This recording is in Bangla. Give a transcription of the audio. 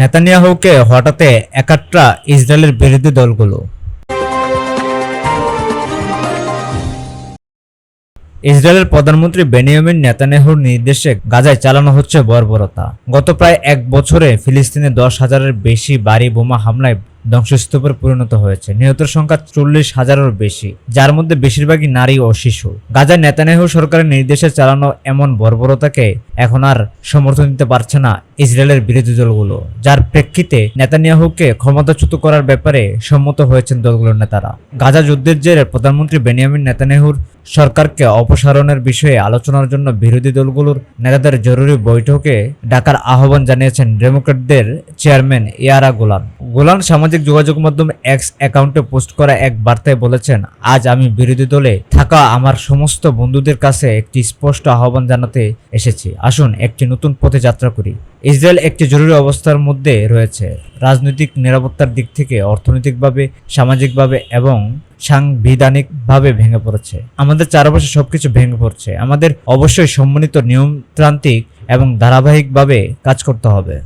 নেতানিয়াহুকে হঠাতে একাট্রা ইসরায়েলের বিরোধী দলগুলো। ইসরায়েলের প্রধানমন্ত্রী বেনিয়ামিন নেতানেহুর নির্দেশে গাজায় চালানো হচ্ছে বর্বরতা। গত প্রায় এক বছরে ফিলিস্তিনে দশ হাজারের বেশি বাড়ি বোমা হামলায় ধ্বংসস্তূপে পরিণত হয়েছে। নিহতের সংখ্যা চল্লিশ হাজারেরও বেশি, যার মধ্যে বেশিরভাগই নারী ও শিশু। গাজায় নেতানিয়াহু সরকারের নির্দেশে চালানো এমন বর্বরতাকে এখন আর সমর্থন দিতে পারছে না ইসরায়েলের বিরোধী দলগুলো, যার প্রেক্ষিতে নেতানিয়াহুকে ক্ষমতাচ্যুত করার ব্যাপারে সম্মত হয়েছেন দলগুলোর নেতারা। গাজা যুদ্ধের জেরে প্রধানমন্ত্রী বেনিয়ামিন নেতানিয়াহুর সরকারকে অপসারণের বিষয়ে আলোচনার জন্য বিরোধী দলগুলোর নেতাদের জরুরি বৈঠকে ডাকার আহ্বান জানিয়েছেন ডেমোক্রেটদের চেয়ারম্যান ইয়ারা গোলান গোলান সামাজিক যোগাযোগ মাধ্যম এক্স অ্যাকাউন্টে পোস্ট করা এক বার্তায় বলেছেন, আজ আমি বিরোধী দলে থাকা আমার সমস্ত বন্ধুদের কাছে একটি স্পষ্ট আহ্বান জানাতে এসেছি। আসুন, একটি নতুন পথে যাত্রা করি। ইসরায়েল একটি জরুরি অবস্থার মধ্যে রয়েছে। রাজনৈতিক নিরাপত্তার দিক থেকে অর্থনৈতিকভাবে, সামাজিকভাবে এবং সাংবিধানিকভাবে ভেঙে পড়েছে। আমাদের চারপাশে সবকিছু ভেঙে পড়ছে। আমাদের অবশ্যই সম্মানিত নিয়মতান্ত্রিক এবং ধারাবাহিকভাবে কাজ করতে হবে।